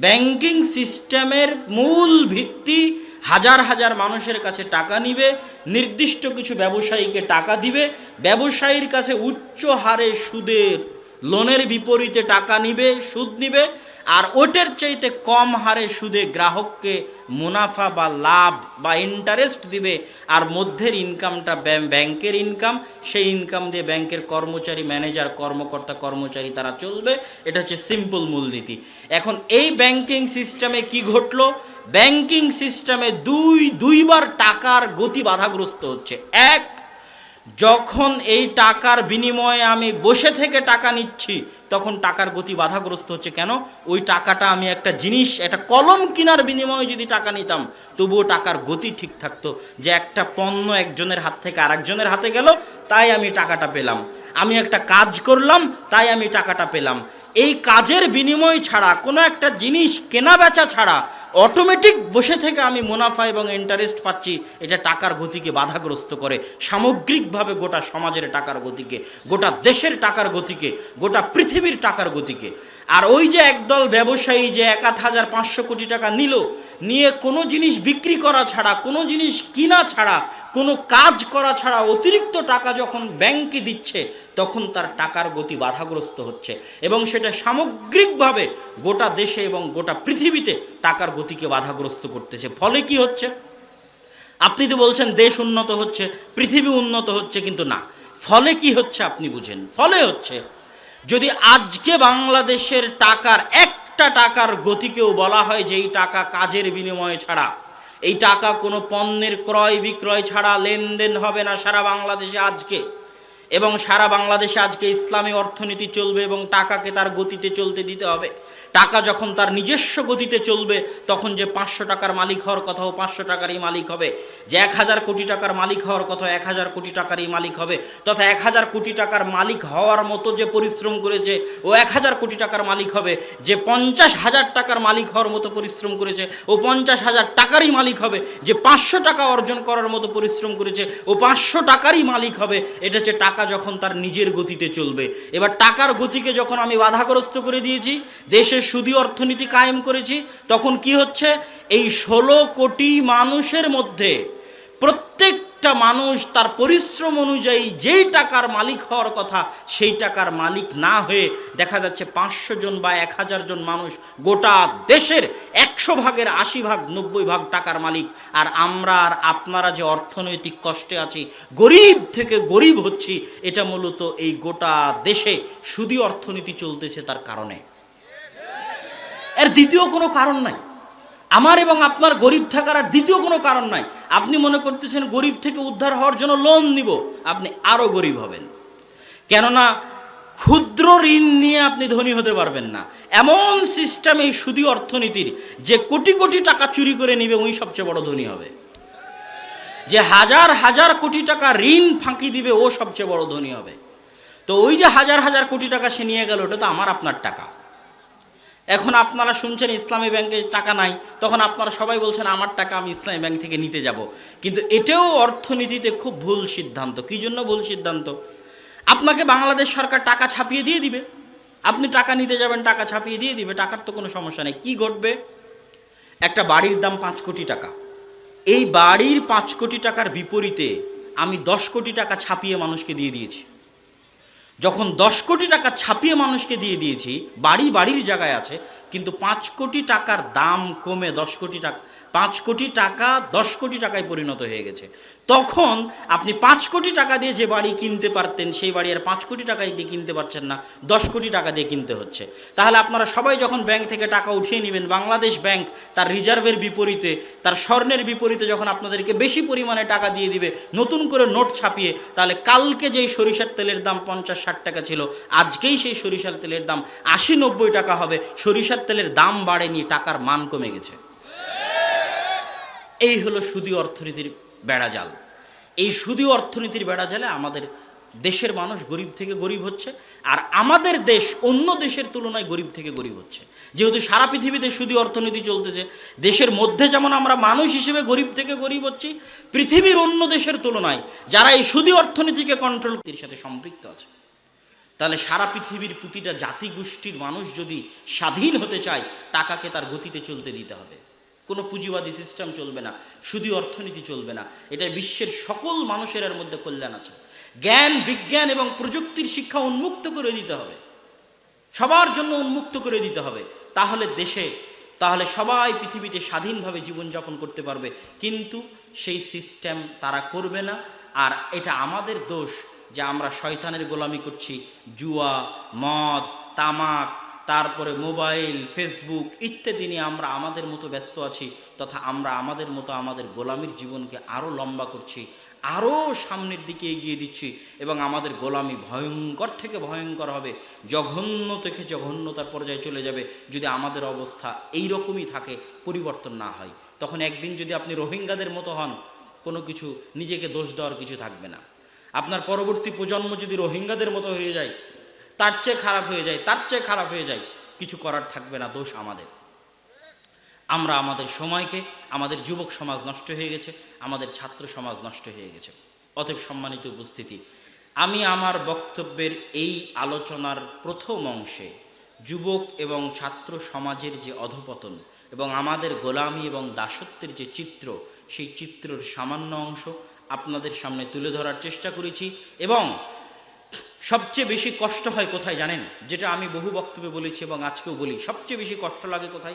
Banking সিস্টেমের মূল ভিত্তি হাজার হাজার মানুষের কাছে টাকা নিবে, নির্দিষ্ট কিছু ব্যবসায়ীকে টাকা দিবে, ব্যবসায়ীর কাছে উচ্চ হারে সুদের, লোনের বিপরীতে টাকা নিবে, সুদ নিবে আর ওটার চাইতে কম হারে সুদে গ্রাহককে মুনাফা বা লাভ বা ইন্টারেস্ট দিবে, আর মধ্যের ইনকামটা ব্যাং- ব্যাংকের ইনকাম সেই ইনকাম দিয়ে ব্যাংকের কর্মচারী ম্যানেজার কর্মকর্তা, কর্মচারী তারা চলবে। এটা হচ্ছে সিম্পল মূলনীতি। এখন এই ব্যাংকিং সিস্টেমে কি ঘটলো? ব্যাংকিং সিস্টেমে দুই, দুইবার টাকার গতি বাধাগ্রস্ত হচ্ছে। এক যখন এই টাকার বিনিময়ে আমি বসে থেকে টাকা নিচ্ছি, তখন টাকার গতি বাধাগ্রস্ত হচ্ছে কেন? ওই টাকাটা আমি একটা জিনিস, একটা কলম কেনার বিনিময়ে যদি টাকা নিতাম, তবুও টাকার গতি ঠিক থাকতো যে একটা পণ্য একজনের হাত থেকে আরেকজনের হাতে গেল, তাই আমি টাকাটা পেলাম। আমি একটা কাজ করলাম, তাই আমি টাকাটা পেলাম। এই কাজের বিনিময় ছাড়া, কোনো একটা জিনিস কেনা বেচা ছাড়া অটোমেটিক বসে থেকে আমি মুনাফা এবং ইন্টারেস্ট পাচ্ছি, এটা টাকার গতিকে বাধাগ্রস্ত করে। সামগ্রিকভাবে গোটা সমাজের টাকার গতিকে, গোটা দেশের টাকার গতিকে, গোটা পৃথিবীর টাকার গতিকে। আর ওই যে একদল ব্যবসায়ী যে এক হাজার পাঁচশো কোটি টাকা নিল, নিয়ে কোনো জিনিস বিক্রি করা ছাড়া, কোনো জিনিস কিনা ছাড়া কোনো কাজ করা ছাড়া অতিরিক্ত টাকা যখন ব্যাংকে দিচ্ছে, তখন তার টাকার গতি বাধাগ্রস্ত হচ্ছে এবং সেটা সামগ্রিকভাবে গোটা দেশে এবং গোটা পৃথিবীতে টাকার গতিকে বাধাগ্রস্ত করতেছে। ফলে কি হচ্ছে? আপনি তো বলছেন দেশ উন্নত হচ্ছে, পৃথিবী উন্নত হচ্ছে, কিন্তু না। ফলে কি হচ্ছে আপনি বুঝেন? ফলে হচ্ছে, যদি আজকে বাংলাদেশের টাকার একটা টাকার গতিকেও বলা হয় যে এই টাকা কাজের বিনিময়ে ছাড়া এই টাকা কোনো পণ্যের ক্রয় বিক্রয় ছাড়া লেনদেন হবে না সারা বাংলাদেশে আজকে। এবং সারা বাংলাদেশে আজকে ইসলামী অর্থনীতি চলবে এবং টাকাকে তার গতিতে চলতে দিতে হবে। টাকা যখন তার নিজস্ব গতিতে চলবে, তখন যে পাঁচশো টাকার মালিক হওয়ার কথাও পাঁচশো টাকারই মালিক হবে। যে এক হাজার কোটি টাকার মালিক হওয়ার কথা এক হাজার কোটি টাকারই মালিক হবে। তথা এক হাজার কোটি টাকার মালিক হওয়ার মতো যে পরিশ্রম করেছে, ও এক হাজার কোটি টাকার মালিক হবে। যে পঞ্চাশ হাজার টাকার মালিক হওয়ার মতো পরিশ্রম করেছে, ও পঞ্চাশ হাজার টাকারই মালিক হবে। যে পাঁচশো টাকা অর্জন করার মতো পরিশ্রম করেছে, ও পাঁচশো টাকারই মালিক হবে। এটা হচ্ছে টাকা যখন তার নিজের গতিতে চলবে। এবার টাকার গতিকে যখন আমি বাধাগ্রস্ত করে দিয়েছি দেশের সুদী অর্থনীতি কায়েম করেছি, তখন কি হচ্ছে? এই ষোলো কোটি মানুষের মধ্যে প্রত্যেকটা মানুষ তার পরিশ্রম অনুযায়ী যেই টাকার মালিক হওয়ার কথা, সেই টাকার মালিক না হয়ে দেখা যাচ্ছে পাঁচশো জন বা এক হাজার জন মানুষ গোটা দেশের একশো ভাগের আশি ভাগ, নব্বই ভাগ টাকার মালিক। আর আমরা আর আপনারা যে অর্থনৈতিক কষ্টে আছি, গরিব থেকে গরিব হচ্ছি, এটা মূলত এই গোটা দেশে সুদী অর্থনীতি চলতেছে তার কারণে। এর দ্বিতীয় কোনো কারণ নাই। আমার এবং আপনার গরিব থাকার আর দ্বিতীয় কোনো কারণ নাই। আপনি মনে করতেছেন গরিব থেকে উদ্ধার হওয়ার জন্য লোন নিব, আপনি আরও গরিব হবেন। কেননা ক্ষুদ্র ঋণ নিয়ে আপনি ধনী হতে পারবেন না। এমন সিস্টেম এই সুদী অর্থনীতির যে কোটি কোটি টাকা চুরি করে নিবে ওই সবচেয়ে বড় ধনী হবে। যে হাজার হাজার কোটি টাকা ঋণ ফাঁকি দিবে, ও সবচেয়ে বড় ধনী হবে। তো ওই যে হাজার হাজার কোটি টাকা সে নিয়ে গেল, ওটা তো আমার, আপনার টাকা। এখন আপনারা শুনছেন ইসলামী ব্যাংকে টাকা নাই, তখন আপনারা সবাই বলছেন, আমার টাকা আমি ইসলামী ব্যাংক থেকে নিতে যাব। কিন্তু এটাও অর্থনীতিতে খুব ভুল সিদ্ধান্ত। কী জন্য ভুল সিদ্ধান্ত? আপনাকে বাংলাদেশ সরকার টাকা ছাপিয়ে দিয়ে দিবে। আপনি টাকা নিতে যাবেন, টাকা ছাপিয়ে দিয়ে দিবে, টাকার তো কোনো সমস্যা নেই। কী ঘটবে? একটা বাড়ির দাম পাঁচ কোটি টাকা। এই বাড়ির পাঁচ কোটি টাকার বিপরীতে আমি দশ কোটি টাকা ছাপিয়ে মানুষকে দিয়ে দিয়েছি। যখন দশ কোটি টাকা ছাপিয়ে মানুষকে দিয়ে দিয়েছি বাড়ি বাড়ির জায়গায় আছে কিন্তু পাঁচ কোটি টাকার দাম কমে দশ কোটি টাকা, পাঁচ কোটি টাকা দশ কোটি টাকায় পরিণত হয়ে গেছে। তখন আপনি পাঁচ কোটি টাকা দিয়ে যে বাড়ি কিনতে পারতেন, সেই বাড়ি আর পাঁচ কোটি টাকায় দিয়ে কিনতে পারছেন না, দশ কোটি টাকা দিয়ে কিনতে হচ্ছে। তাহলে আপনারা সবাই যখন ব্যাংক থেকে টাকা উঠিয়ে নেবেন, বাংলাদেশ ব্যাংক তার রিজার্ভের বিপরীতে, তার স্বর্ণের বিপরীতে যখন আপনাদেরকে বেশি পরিমাণে টাকা দিয়ে দিবে, নতুন করে নোট ছাপিয়ে, তাহলে কালকে যেই সরিষার তেলের দাম পঞ্চাশ ষাট টাকা ছিল, আজকেই সেই সরিষার তেলের দাম আশি নব্বই টাকা হবে। সরিষার তেলের দাম বাড়েনি, টাকার মান কমে গেছে। এই হলো সুদী অর্থনীতির বেড়াজাল এই সুদী অর্থনীতির বেড়াজালে আমাদের দেশের মানুষ গরিব থেকে গরিব হচ্ছে, আর আমাদের দেশ অন্য দেশের তুলনায় গরিব থেকে গরিব হচ্ছে। যেহেতু সারা পৃথিবীতে সুদী অর্থনীতি চলতেছে, দেশের মধ্যে যেমন আমরা মানুষ হিসেবে গরিব থেকে গরিব হচ্ছি, পৃথিবীর অন্য দেশের তুলনায় যারা এই সুদী অর্থনীতিকে কন্ট্রোল সাথে সম্পৃক্ত আছে। তাহলে সারা পৃথিবীর প্রতিটা জাতিগোষ্ঠীর মানুষ যদি স্বাধীন হতে চায়, টাকাকে তার গতিতে চলতে দিতে হবে। কোনো পুঁজিবাদী সিস্টেম চলবে না, শুধু অর্থনীতি চলবে না। এটা বিশ্বের সকল মানুষের মধ্যে কল্যাণ আছে। জ্ঞান, বিজ্ঞান এবং প্রযুক্তির শিক্ষা উন্মুক্ত করে দিতে হবে। সবার জন্য উন্মুক্ত করে দিতে হবে। তাহলে দেশে, তাহলে সবাই পৃথিবীতে স্বাধীনভাবে জীবনযাপন করতে পারবে। কিন্তু সেই সিস্টেম তারা করবে না। আর এটা আমাদের দোষ। যে আমরা শয়তানের গোলামি করছি। জুয়া, মদ, তামাক, তারপরে মোবাইল, ফেসবুক ইত্যাদি নিয়ে আমরা আমাদের মতো ব্যস্ত আছি, তথা আমরা আমাদের মতো আমাদের গোলামির জীবনকে আরও লম্বা করছি আরও সামনের দিকে এগিয়ে দিচ্ছি, এবং আমাদের গোলামি ভয়ঙ্কর থেকে ভয়ঙ্কর হবে, জঘন্য থেকে জঘন্যতার পর্যায়ে চলে যাবে, যদি আমাদের অবস্থা এই রকমই থাকে, পরিবর্তন না হয়। তখন একদিন যদি আপনি রোহিঙ্গাদের মতো হন, কোনো কিছু, নিজেকে দোষ দেওয়ার কিছু থাকবে না। আপনার পরবর্তী প্রজন্ম যদি রোহিঙ্গাদের মতো হয়ে যায়, তার চেয়ে খারাপ হয়ে যায়, তার চেয়ে খারাপ হয়ে যায়, কিছু করার থাকবে না, দোষ আমাদের। আমরা আমাদের সময়কে, আমাদের যুবক সমাজ নষ্ট হয়ে গেছে, আমাদের ছাত্র সমাজ নষ্ট হয়ে গেছে। অতএব সম্মানিত উপস্থিতি, আমি আমার বক্তব্যের এই আলোচনার প্রথম অংশে যুবক এবং ছাত্র সমাজের যে অধপতন এবং আমাদের গোলামি এবং দাসত্বের যে চিত্র, সেই চিত্রর সামান্য অংশ আপনাদের সামনে তুলে ধরার চেষ্টা করেছি এবং সবচেয়ে বেশি কষ্ট হয় কোথায় জানেন? যেটা আমি বহু বক্তব্যে বলেছি এবং আজকেও বলি, সবচেয়ে বেশি কষ্ট লাগে কোথায়?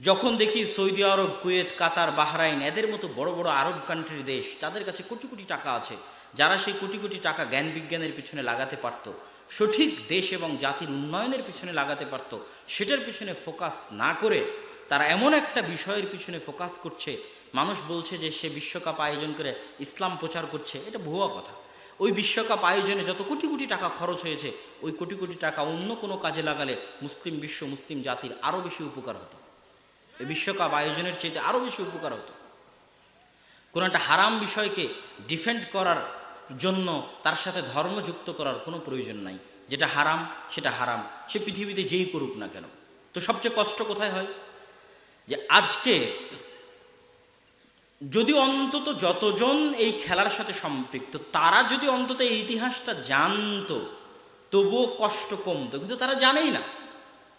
যখন দেখি Saudi Arab, Kuwait, Qatar, Bahrain, এদের মতো বড় বড় আরব কান্ট্রির দেশ, যাদের কাছে কোটি কোটি টাকা আছে, যারা সেই কোটি কোটি টাকা জ্ঞান বিজ্ঞানের পিছনে লাগাতে পারত, সঠিক দেশ এবং জাতির উন্নয়নের পিছনে লাগাতে পারত, সেটার পিছনে ফোকাস না করে তারা এমন একটা বিষয়ের পিছনে ফোকাস করছে মানুষ বলছে যে সে বিশ্বকাপ আয়োজন করে ইসলাম প্রচার করছে, এটা ভুয়া কথা। ওই বিশ্বকাপ আয়োজনে যত কোটি কোটি টাকা খরচ হয়েছে, ওই কোটি কোটি টাকা অন্য কোনো কাজে লাগালে মুসলিম বিশ্ব, মুসলিম জাতির আরও বেশি উপকার হতো। এই বিশ্বকাপ আয়োজনের চেয়ে আরও বেশি উপকার হতো। কোনো একটা হারাম বিষয়কে ডিফেন্ড করার জন্য তার সাথে ধর্ম যুক্ত করার কোনো প্রয়োজন নাই। যেটা হারাম, সেটা হারাম। সে পৃথিবীতে যেই করুক না কেন। তো সবচেয়ে কষ্ট কোথায় হয়? যে আজকে যদি অন্তত যতজন এই খেলার সাথে সম্পৃক্ত, তারা যদি অন্তত এই ইতিহাসটা জানতো, তবুও কষ্ট কমতো। কিন্তু তারা জানেই না।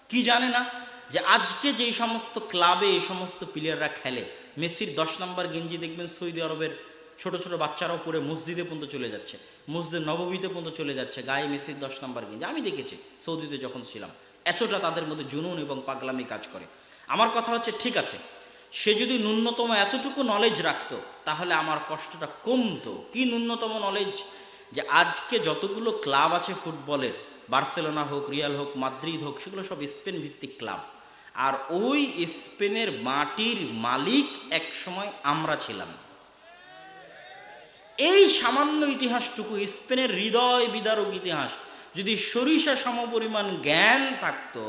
কি জানে না? যে আজকে যেই সমস্ত ক্লাবে এই সমস্ত প্লেয়াররা খেলে, মেসির দশ নম্বর গেঞ্জি দেখবেন সৌদি আরবের ছোট ছোট বাচ্চারাও পরে মসজিদে পর্যন্ত চলে যাচ্ছে। মসজিদ নববীতে পর্যন্ত চলে যাচ্ছে গায়ে মেসির দশ নম্বর গেঞ্জি। আমি দেখেছি সৌদিতে যখন ছিলাম। এতটা তাদের মধ্যে জুনুন এবং পাগলামি কাজ করে। আমার কথা হচ্ছে, ঠিক আছে সে যদি ন্যূনতম এতটুকু নলেজ রাখতো, তাহলে আমার কষ্টটা কমতো। কি ন্যূনতম নলেজ যে আজকে যতগুলো ক্লাব আছে ফুটবলের, বার্সেলোনা হোক, রিয়াল হোক, মাদ্রিদ হোক, সেগুলো সব স্পেন ভিত্তিক ক্লাব আর ওই স্পেনের মাটির মালিক এক সময় আমরা ছিলাম। এই সামান্য ইতিহাসটুকু, স্পেনের হৃদয় বিদারক ইতিহাস, যদি সরিষা সমপরিমাণ জ্ঞান থাকতো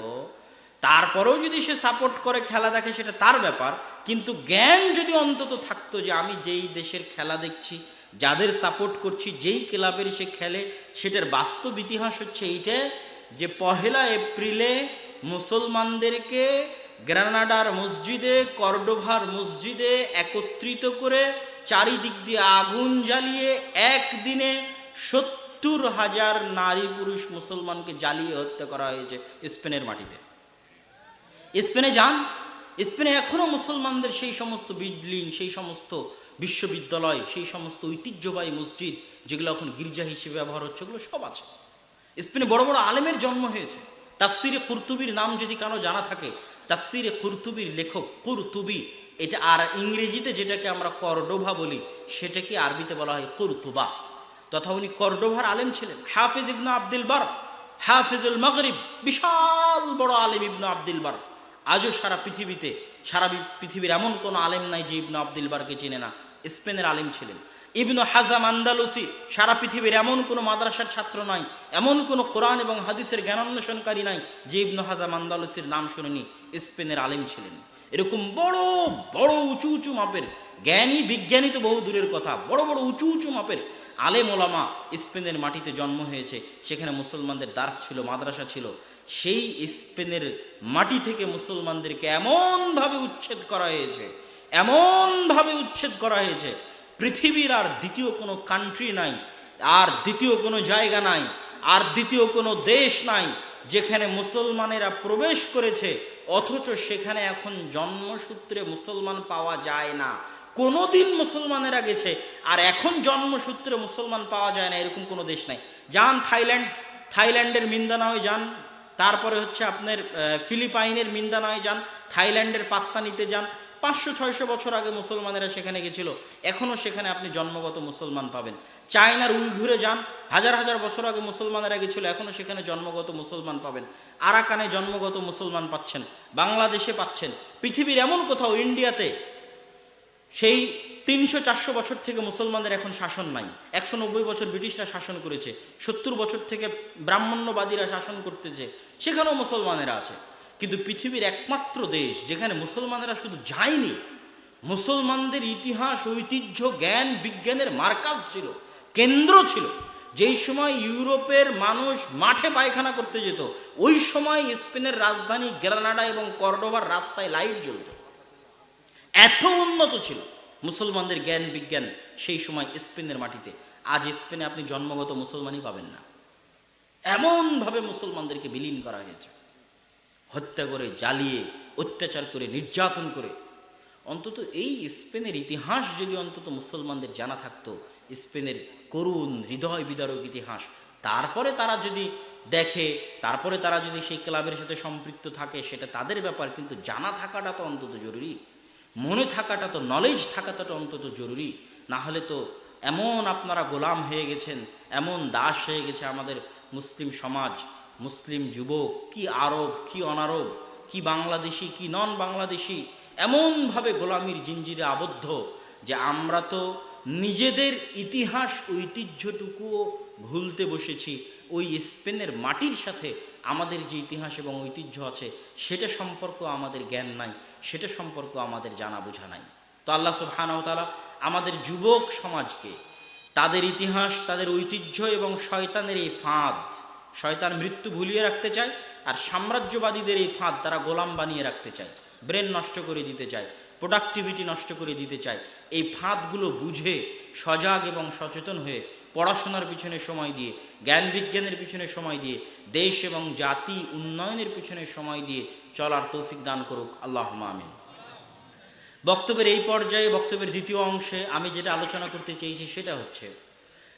তারপরেও যদি সে সাপোর্ট করে, খেলা দেখে, সেটা তার ব্যাপার। কিন্তু জ্ঞান যদি অন্তত থাকতো যে আমি যেই দেশের খেলা দেখছি, যাদের সাপোর্ট করছি, যেই ক্লাবের সে খেলে, সেটার বাস্তব ইতিহাস হচ্ছে এইটা যে পহেলা এপ্রিলে মুসলমানদেরকে গ্রানাডার মসজিদে, কর্ডোভার মসজিদে একত্রিত করে চারিদিক দিয়ে আগুন জ্বালিয়ে একদিনে সত্তর হাজার নারী পুরুষ মুসলমানকে জ্বালিয়ে হত্যা করা হয়েছে স্পেনের মাটিতে। স্পেনে যান। স্পেনে এখনও মুসলমানদের সেই সমস্ত বিল্ডিং, সেই সমস্ত বিশ্ববিদ্যালয়, সেই সমস্ত ঐতিহ্যবাহী মসজিদ, যেগুলো এখন গির্জা হিসেবে ব্যবহার হচ্ছে, ওগুলো সব আছে। স্পেনে বড় বড় আলেমের জন্ম হয়েছে। তাফসিরে কুরতুবির নাম যদি কারও জানা থাকে, তাফসিরে কুরতুবির লেখক কুরতুবি, এটা আর ইংরেজিতে যেটাকে আমরা কর্ডোভা বলি, সেটাকে আরবিতে বলা হয় কুরতুবা। তথা উনি কর্ডোভার আলেম ছিলেন। হাফিজ ইবনু আব্দুল বার হাফিজুল মগরিব, বিশাল বড় আলেম ইবনু আব্দুল বার আজও সারা পৃথিবীতে, সারা পৃথিবীর এমন কোনো আলেম নাই যে ইবনু আব্দুল বারকে চেনে না। স্পেনের আলেম ছিলেন। ইবনু হাজাম আন্দালুসি, সারা পৃথিবীর এমন কোনো মাদ্রাসার ছাত্র নাই, এমন কোনো কোরআন এবং হাদিসের জ্ঞানান্বেষণকারী নাই যে ইবনু হাজাম আন্দালুসির নাম শুনেনি, স্পেনের আলেম ছিলেন। এরকম বড় বড় উঁচু উঁচু মাপের জ্ঞানী, বিজ্ঞানী তো বহু দূরের কথা। বড় বড় উঁচু উঁচু মাপের আলেম ওলামা স্পেনের মাটিতে জন্ম হয়েছে। সেখানে মুসলমানদের দার্স ছিল, মাদ্রাসা ছিল। সেই স্পেনের মাটি থেকে মুসলমানদেরকে এমনভাবে উচ্ছেদ করা হয়েছে, এমনভাবে উচ্ছেদ করা হয়েছে, পৃথিবীর আর দ্বিতীয় কোনো কান্ট্রি নাই, আর দ্বিতীয় কোনো জায়গা নাই, আর দ্বিতীয় কোনো দেশ নাই, যেখানে মুসলমানেরা প্রবেশ করেছে, অথচ সেখানে এখন জন্মসূত্রে মুসলমান পাওয়া যায় না। কোনোদিন মুসলমানেরা গেছে, আর এখন জন্মসূত্রে মুসলমান পাওয়া যায় না, এরকম কোনো দেশ নাই। যান থাইল্যান্ড, থাইল্যান্ডের মিন্দানায় যান। তারপরে হচ্ছে আপনার ফিলিপাইনের মিন্দানায় যান, থাইল্যান্ডের পাত্তা নিতে যান। পাঁচশো, ছয়শো বছর আগে মুসলমানেরা সেখানে গেছিল। এখনও সেখানে আপনি জন্মগত মুসলমান পাবেন। চায়নার উইঘুরে যান, হাজার হাজার বছর আগে মুসলমানেরা গেছিল এখনও সেখানে জন্মগত মুসলমান পাবেন। আরাকানে জন্মগত মুসলমান পাচ্ছেন, বাংলাদেশে পাচ্ছেন। পৃথিবীর এমন কোথাও, ইন্ডিয়াতে সেই তিনশো চারশো বছর থেকে মুসলমানদের এখন শাসন নাই। একশো নব্বই বছর ব্রিটিশরা শাসন করেছে, সত্তর বছর থেকে ব্রাহ্মণ্যবাদীরা শাসন করতেছে, সেখানেও মুসলমানেরা আছে। কিন্তু পৃথিবীর একমাত্র দেশ যেখানে মুসলমানেরা শুধু যায়নি, মুসলমানদের ইতিহাস, ঐতিহ্য, জ্ঞান, বিজ্ঞানের মার্কাজ ছিল, কেন্দ্র ছিল। যেই সময় ইউরোপের মানুষ মাঠে পায়খানা করতে যেত, ওই সময় স্পেনের রাজধানী গ্রানাডা এবং কর্ডোভার রাস্তায় লাইট জ্বলতো। এত উন্নত ছিল। মুসলমানদের জ্ঞান, বিজ্ঞান সেই সময় স্পেনের মাটিতে। আজ স্পেনে আপনি জন্মগত মুসলমানই পাবেন না। এমনভাবে মুসলমানদেরকে বিলীন করা হয়েছে। হত্যা করে, জ্বালিয়ে, অত্যাচার করে, নির্যাতন করে। অন্তত এই স্পেনের ইতিহাস যদি অন্তত মুসলমানদের জানা থাকতো, স্পেনের করুণ হৃদয় বিদারক ইতিহাস, তারপরে তারা যদি দেখে, তারপরে তারা যদি সেই ক্লাবের সাথে সম্পৃক্ত থাকে, সেটা তাদের ব্যাপার, কিন্তু জানা থাকাটা তো অন্তত জরুরি। মনে থাকাটা তো নলেজ থাকাটা তো অন্তত জরুরি। না হলে তো এমন আপনারা গোলাম হয়ে গেছেন, এমন দাস হয়ে গেছে আমাদের মুসলিম সমাজ, মুসলিম যুবক, কি আরব, কি অনারব, কি বাংলাদেশি, কি নন বাংলাদেশি এমনভাবে গোলামির জিঞ্জিরে আবদ্ধ যে আমরা তো নিজেদের ইতিহাস, ঐতিহ্যটুকুও ভুলতে বসেছি। ওই স্পেনের মাটির সাথে আমাদের যে ইতিহাস এবং ঐতিহ্য আছে, সেটা সম্পর্ক আমাদের জ্ঞান নাই, সেটা সম্পর্ক আমাদের জানা বোঝা নাই। তো আল্লাহ তাআলা আমাদের যুবক সমাজকে তাদের ইতিহাস, তাদের ঐতিহ্য এবং শয়তানের এই ফাঁদ, শয়তান মৃত্যু ভুলিয়ে রাখতে চায় আর সাম্রাজ্যবাদীদের এই ফাঁদ তারা গোলাম বানিয়ে রাখতে চায়, ব্রেন নষ্ট করে দিতে চায়, প্রোডাক্টিভিটি নষ্ট করে দিতে চায়। এই ফাঁদগুলো বুঝে সজাগ এবং সচেতন হয়ে পড়াশোনার পিছনে সময় দিয়ে জ্ঞান বিজ্ঞানের পিছনে সময় দিয়ে, দেশ এবং জাতি উন্নয়নের পিছনে সময় দিয়ে চলার তৌফিক দান করুক। আল্লাহ আমিন। বক্তব্যের এই পর্যায়ে, বক্তব্যের দ্বিতীয় অংশে আমি যেটা আলোচনা করতে চেয়েছি সেটা হচ্ছে